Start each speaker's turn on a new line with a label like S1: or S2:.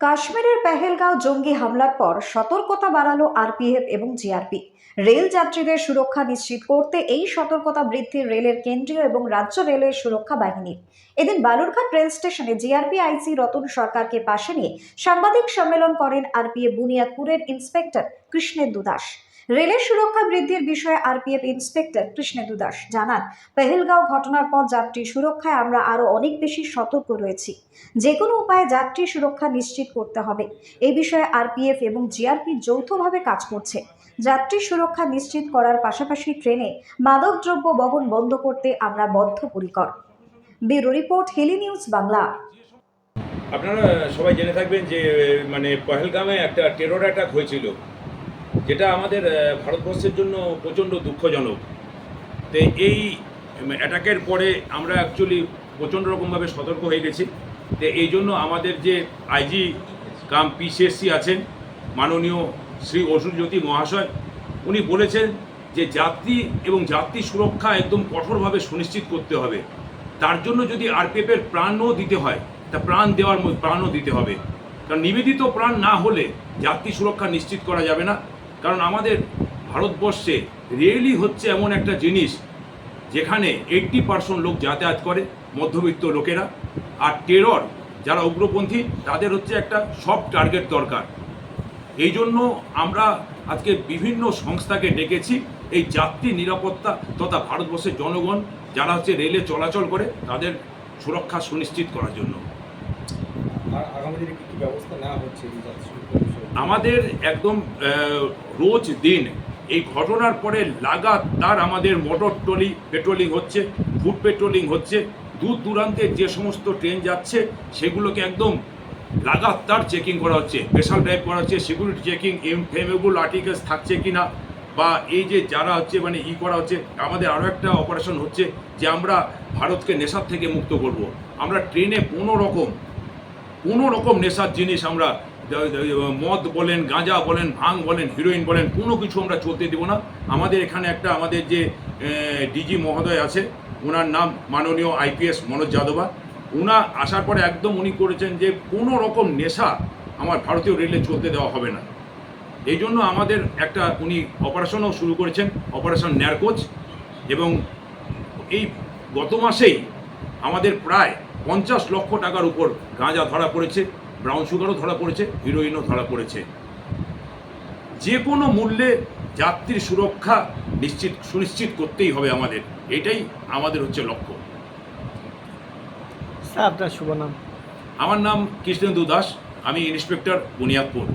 S1: কাশ্মীরের পেহেলগাঁও জঙ্গি হামলার পর সতর্কতা বাড়ালো আরপিএফ এবং জিআরপি। রেল যাত্রীদের সুরক্ষা নিশ্চিত করতে এই সতর্কতা বৃদ্ধি রেলের কেন্দ্রীয় এবং রাজ্য রেলের সুরক্ষা বাহিনীর এদিন বালুরঘাট রেল স্টেশনে জিআরপি আইসি রতন সরকারকে পাশে নিয়ে সাংবাদিক সম্মেলন করেন আরপিএফ বুনিয়াদপুরের ইন্সপেক্টর কৃষ্ণেন্দু দাস। রেলের সুরক্ষা বৃদ্ধির বিষয়ে আরপিএফ ইন্সপেক্টর কৃষ্ণেন্দু দাস জানান, পেহেলগাঁও ঘটনার পর যাত্রী সুরক্ষায় আমরা আরও অনেক বেশি সতর্ক রয়েছি। যে কোনো উপায়ে যাত্রী সুরক্ষা নিশ্চিত করতে হবে। এই বিষয়ে আরপিএফ এবং জিআরপি যৌথভাবে কাজ করছে। যাত্রী সুরক্ষা নিশ্চিত করার পাশাপাশি ট্রেনে মাদকদ্রব্য বহন বন্ধ করতে আমরা বদ্ধপরিকর। Bureau report, Hili news Bangla.
S2: আপনারা সবাই জেনে থাকবেন যে মানে পহেলগামে একটা টেরর অ্যাটাক হয়েছিল। যেটা আমাদের ভারতবর্ষের জন্য প্রচণ্ড দুঃখজনক। তো এই অ্যাটাকের পরে আমরা অ্যাকচুয়ালি প্রচণ্ড রকমভাবে সতর্ক হয়ে গেছি। তো এই জন্য আমাদের যে আইজি কাম পিসিএসসি আছেন, মাননীয় শ্রী অসুরজ্যোতি মহাশয়, উনি বলেছেন যে যাত্রী এবং যাত্রী সুরক্ষা একদম কঠোরভাবে সুনিশ্চিত করতে হবে। তার জন্য যদি আরপিএফের প্রাণও দিতে হয়, তা প্রাণ দেওয়ার প্রাণও দিতে হবে। কারণ নিবেদিত প্রাণ না হলে যাত্রী সুরক্ষা নিশ্চিত করা যাবে না। কারণ আমাদের ভারতবর্ষে রেলই হচ্ছে এমন একটা জিনিস যেখানে এইট্টি পার্সেন্ট লোক যাতায়াত করে, মধ্যবিত্ত লোকেরা। আর টেরর যারা উগ্রপন্থী, তাদের হচ্ছে একটা সব টার্গেট দরকার। এই জন্য আমরা আজকে বিভিন্ন সংস্থাকে ডেকেছি এই যাত্রী নিরাপত্তা তথা ভারতবর্ষের জনগণ, যারা হচ্ছে রেলে চলাচল করে, তাদের সুরক্ষা সুনিশ্চিত করার জন্য।
S3: আর আগামী দিনে কি ব্যবস্থা নেওয়া হচ্ছে?
S2: আমাদের একদম রোজ দিন এই ঘটনার পরে লাগাতার আমাদের মোটর ট্রলি, পেট্রোলিং হচ্ছে, ফুড পেট্রোলিং হচ্ছে, দূর দূরান্তের যে সমস্ত ট্রেন যাচ্ছে, সেগুলোকে একদম লাগাতার চেকিং করা হচ্ছে, স্পেশাল ড্রাইভ করা হচ্ছে সিকিউরিটি চেকিং, এম ইনফ্লেমেবল আর্টিকেলস থাকছে কিনা, বা এই যে যারা হচ্ছে মানে ই করা হচ্ছে, আমাদের আরও একটা অপারেশন হচ্ছে যে আমরা ভারতকে নেশার থেকে মুক্ত করব। আমরা ট্রেনে কোনো রকম কোনো রকম নেশার জিনিস আমরা মদ বলেন, গাঁজা বলেন ভাং বলেন হিরোইন বলেন, কোনো কিছু আমরা চলতে দেবো না। আমাদের এখানে একটা আমাদের যে ডিজি মহোদয় আছে, ওনার নাম মাননীয় আইপিএস মনোজ যাদবা। উনা আসার পরে একদম উনি করেছেন যে কোনো রকম নেশা আমার ভারতীয় রেলে চলতে দেওয়া হবে না। এই জন্য আমাদের একটা উনি অপারেশনও শুরু করেছেন, অপারেশন ন্যারকোচ। এবং এই গত মাসেই আমাদের প্রায় পঞ্চাশ লক্ষ টাকার উপর গাঁজা ধরা পড়েছে। ব্রাউন সুগারও ধরা পড়েছে হিরোইনও ধরা পড়েছে। যে কোনো মূল্যে যাত্রীর সুরক্ষা নিশ্চিত সুনিশ্চিত করতেই হবে আমাদের। এটাই আমাদের হচ্ছে লক্ষ্য।
S4: আপনার শুভ নাম?
S2: আমার নাম কৃষ্ণেন্দু দাস আমি ইন্সপেক্টর বুনিয়াদপুর।